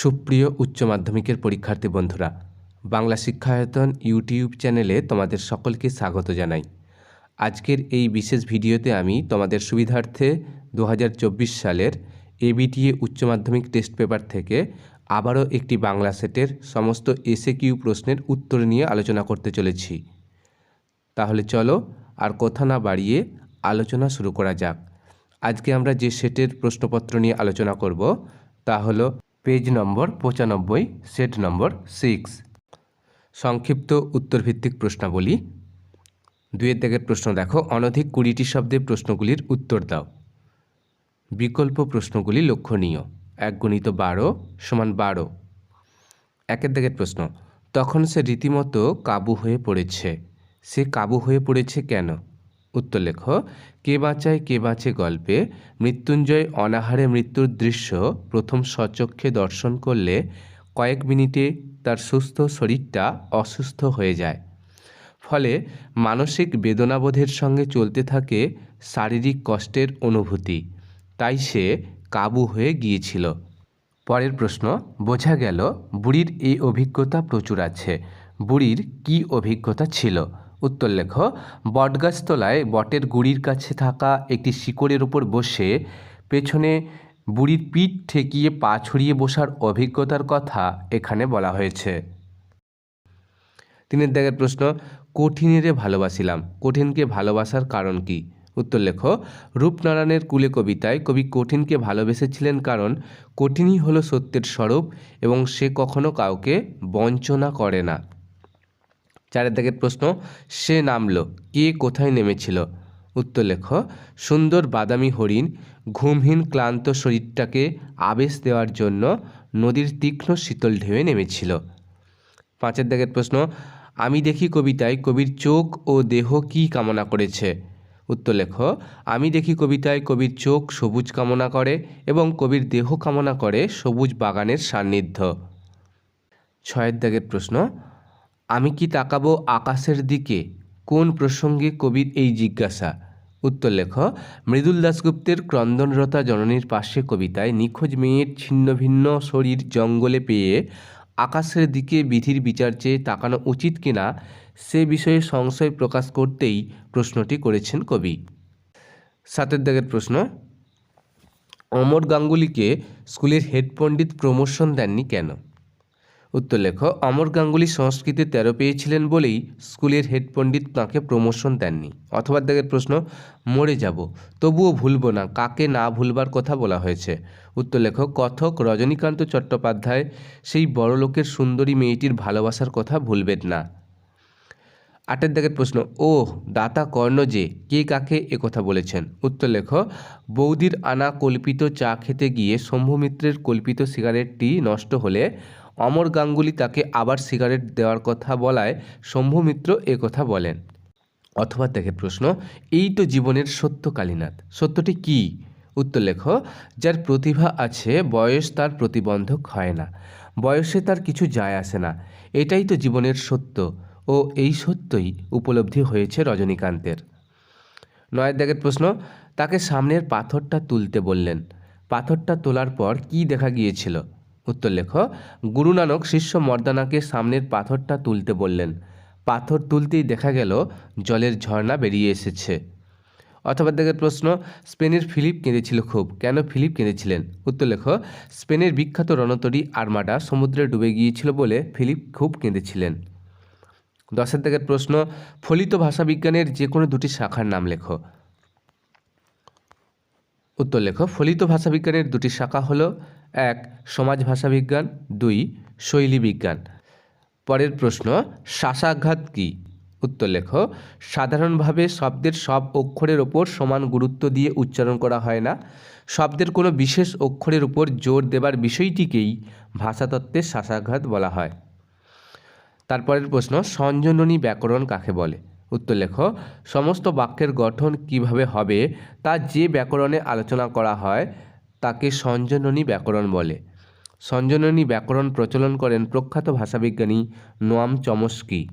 সুপ্রিয় উচ্চ মাধ্যমিকের পরীক্ষার্থী বন্ধুরা, বাংলা শিক্ষায়তন ইউটিউব চ্যানেলে তোমাদের সকলকে স্বাগত জানাই। আজকের এই বিশেষ ভিডিওতে আমি তোমাদের সুবিধার্থে দু হাজার চব্বিশ সালের এবিটিএ উচ্চ মাধ্যমিক টেস্ট পেপার থেকে আবারও একটি বাংলা সেটের সমস্ত এসে কিউ প্রশ্নের উত্তর নিয়ে আলোচনা করতে চলেছি। তাহলে চলো আর কথা না বাড়িয়ে আলোচনা শুরু করা যাক। আজকে আমরা যে সেটের প্রশ্নপত্র নিয়ে আলোচনা করব তা হলো পেজ নম্বর পঁচানব্বই, সেট নম্বর সিক্স। সংক্ষিপ্ত উত্তরভিত্তিক প্রশ্নাবলী। দুয়ের দাগের প্রশ্ন দেখো, অনধিক কুড়িটি শব্দে প্রশ্নগুলির উত্তর দাও। বিকল্প প্রশ্নগুলি লক্ষণীয়। এক গুণিত বারো সমান বারো। একের দাগের প্রশ্ন, তখন সে রীতিমতো কাবু হয়ে পড়েছে। সে কাবু হয়ে পড়েছে কেন? উত্তর লেখ, কে বাঁচায়, কে বাঁচে গল্পে মৃত্যুঞ্জয় অনাহারে মৃত্যুর দৃশ্য প্রথম সচক্ষে দর্শন করলে কয়েক মিনিটে তার সুস্থ শরীরটা অসুস্থ হয়ে যায়। ফলে মানসিক বেদনাবোধের সঙ্গে চলতে থাকে শারীরিক কষ্টের অনুভূতি। তাই সে কাবু হয়ে গিয়েছিল। পরের প্রশ্ন, বোঝা গেল বুড়ির এই অভিজ্ঞতা প্রচুর আছে। বুড়ির কি অভিজ্ঞতা ছিল? উত্তর লেখ, বটগাছতলায় বটের গুড়ির কাছে থাকা একটি শিকড়ের উপর বসে পেছনে বুড়ির পিঠ ঠেকিয়ে পা ছড়িয়ে বসার অভিজ্ঞতার কথা এখানে বলা হয়েছে। তিনের দাগের প্রশ্ন, কঠিনেরে ভালোবাসিলাম, কঠিনকে ভালোবাসার কারণ কি? উত্তর লেখ, রূপনারায়ণের কুলে কবিতায় কবি কঠিনকে ভালোবেসেছিলেন কারণ কঠিনই হলো সত্যের স্বরূপ এবং সে কখনো কাউকে বঞ্চনা করে না। চারের দাগের প্রশ্ন, সে নামলো, কে কোথায় নেমেছিল? উত্তর লেখ, সুন্দর বাদামি হরিণ, ঘুমহীন ক্লান্ত শরীরটাকে আবেশ দেওয়ার জন্য নদীর তীক্ষ্ণ শীতল ঢেউয়ে নেমেছিল। পাঁচের দাগের প্রশ্ন, আমি দেখি কবিতায় কবির চোখ ও দেহ কি কামনা করেছে? উত্তর লেখ, আমি দেখি কবিতায় কবির চোখ সবুজ কামনা করে এবং কবির দেহ কামনা করে সবুজ বাগানের সান্নিধ্য। ছয়ের দাগের প্রশ্ন আমি কি তাকাবো আকাশের দিকে? কোন প্রসঙ্গে কবির এই জিজ্ঞাসা? উত্তর লেখ, মৃদুল দাশগুপ্তের ক্রন্দনরতা জননীর পাশে কবিতায় নিখোঁজ মেয়ের ছিন্ন ভিন্ন শরীর জঙ্গলে পেয়ে আকাশের দিকে বিধির বিচার চেয়ে তাকানো উচিত কিনা সে বিষয়ে সংশয় প্রকাশ করতেই প্রশ্নটি করেছেন কবি। সাতের দাগের প্রশ্ন, অমর গাঙ্গুলিকে স্কুলের হেড পণ্ডিত প্রমোশন দেননি কেন? উত্তর লেখ অমর গাঙ্গুলি সংস্কৃতি তেরো পেয়েছিলেন বলেই স্কুলের হেড পণ্ডিত তাঁকে প্রমোশন দেননি। অথবা দেখের প্রশ্ন, মরে যাব, তবুও ভুলব না, কাকে না ভুলবার কথা বলা হয়েছে? উত্তর লেখ কথক রজনীকান্ত চট্টোপাধ্যায় সেই বড়লোকের সুন্দরী মেয়েটির ভালোবাসার কথা ভুলবেন না। আটের দাগের প্রশ্ন ও দাতা কর্ণ যে, কে কাকে কথা বলেছেন? উত্তর লেখ, বৌদির আনা কল্পিত চা খেতে গিয়ে শম্ভুমিত্রের কল্পিত সিগারেটটি নষ্ট হলে অমর গাঙ্গুলি তাকে আবার সিগারেট দেওয়ার কথা বলায় শম্ভুমিত্র কথা বলেন। অথবা দেখে প্রশ্ন, এই তো জীবনের সত্য কালীনাথ, সত্যটি কি? উত্তর লেখ, যার প্রতিভা আছে, বয়স তার প্রতিবন্ধক হয় না, বয়সে তার কিছু যায় আসে না, এটাই তো জীবনের সত্য। ও এই সত্যই উপলব্ধি হয়েছে রজনীকান্তের। নয়ের দাগের প্রশ্ন, তাকে সামনের পাথরটা তুলতে বললেন। পাথরটা তোলার পর কি দেখা গিয়েছিল? উত্তর লেখ, গুরু নানক শিষ্য মর্দানাকে সামনের পাথরটা তুলতে বললেন। পাথর তুলতেই দেখা গেল জলের ঝর্ণা বেরিয়ে এসেছে। অথবা দেখের প্রশ্ন, স্পেনের ফিলিপ কেঁদেছিল খুব, কেন ফিলিপ কেঁদেছিলেন? উত্তর লেখ, স্পেনের বিখ্যাত রণতরী আর্মাডা সমুদ্রে ডুবে গিয়েছিল বলে ফিলিপ খুব কেঁদেছিলেন। দশের দাগের প্রশ্ন, ফলিত ভাষাবিজ্ঞানের যে কোনো দুটি শাখার নাম লেখো। উত্তর লেখো, ফলিত ভাষাবিজ্ঞানের দুটি শাখা হলো, এক, সমাজ ভাষাবিজ্ঞান, দুই, শৈলী বিজ্ঞান। পরের প্রশ্ন শ্বাসাঘাত কী? উত্তর লেখ, সাধারণভাবে শব্দের সব অক্ষরের ওপর সমান গুরুত্ব দিয়ে উচ্চারণ করা হয় না। শব্দের কোনো বিশেষ অক্ষরের উপর জোর দেবার বিষয়টিকেই ভাষাতত্ত্বের শ্বাসাঘাত বলা হয়। তারপরের প্রশ্ন, সঞ্জননী ব্যাকরণ কাকে বলে? উত্তর লেখ, সমস্ত বাক্যের গঠন কীভাবে হবে তা যে ব্যাকরণে আলোচনা করা হয় তাকে সঞ্জননী ব্যাকরণ বলে। সঞ্জননী ব্যাকরণ প্রচলন করেন প্রখ্যাত ভাষাবিজ্ঞানী নোয়াম চমস্কি।